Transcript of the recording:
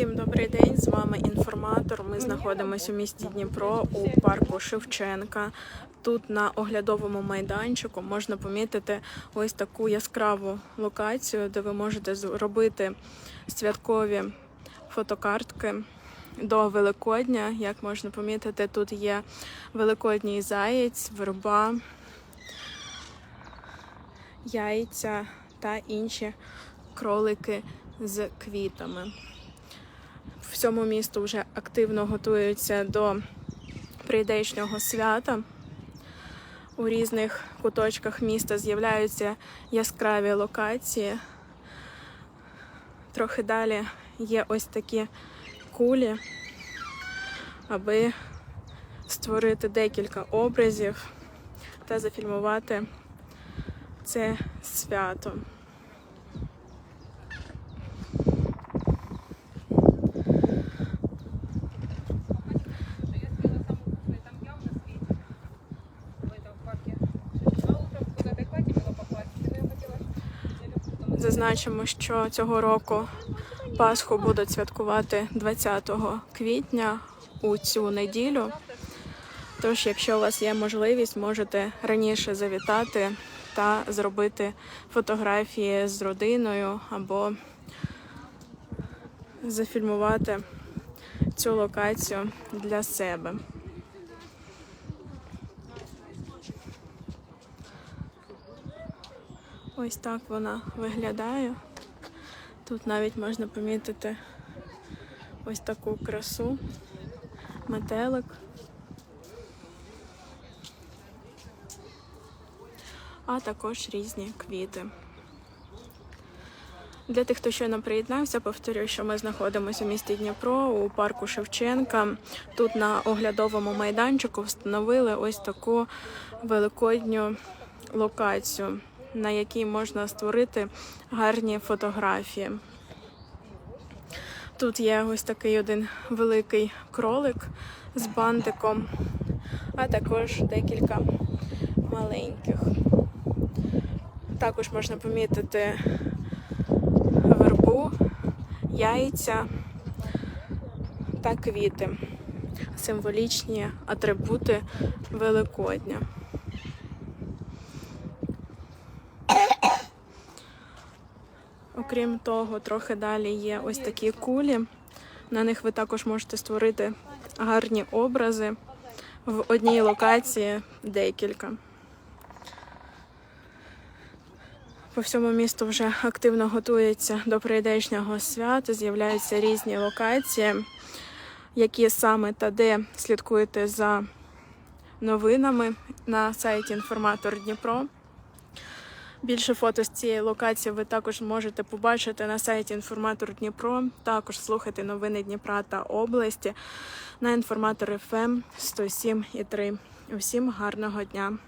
Всім добрий день! З вами інформатор. Ми знаходимося у місті Дніпро у парку Шевченка. Тут на оглядовому майданчику можна помітити ось таку яскраву локацію, де ви можете зробити святкові фотокартки до Великодня. Як можна помітити, тут є великодній заєць, верба, яйця та інші кролики з квітами. Всьому місту вже активно готуються до прийдешнього свята. У різних куточках міста з'являються яскраві локації. Трохи далі є ось такі кулі, аби створити декілька образів та зафільмувати це свято. Зазначимо, що цього року Пасху будуть святкувати 20 квітня у цю неділю. Тож, якщо у вас є можливість, можете раніше завітати та зробити фотографії з родиною або зафільмувати цю локацію для себе. Ось так вона виглядає. Тут навіть можна помітити ось таку красу, метелик. А також різні квіти. Для тих, хто щойно приєднався, повторюю, що ми знаходимося у місті Дніпро у парку Шевченка. Тут на оглядовому майданчику встановили ось таку великодню локацію, на якій можна створити гарні фотографії. Тут є ось такий один великий кролик з бантиком, а також декілька маленьких. Також можна помітити вербу, яйця та квіти, символічні атрибути Великодня. Окрім того, трохи далі є ось такі кулі. На них ви також можете створити гарні образи в одній локації декілька. По всьому місту вже активно готується до прийдешнього свята. З'являються різні локації, які саме та де слідкуєте за новинами на сайті Інформатор Дніпро. Більше фото з цієї локації ви також можете побачити на сайті Інформатор Дніпро. Також слухати новини Дніпра та області на інформатор ФМ 107,3. Усім гарного дня!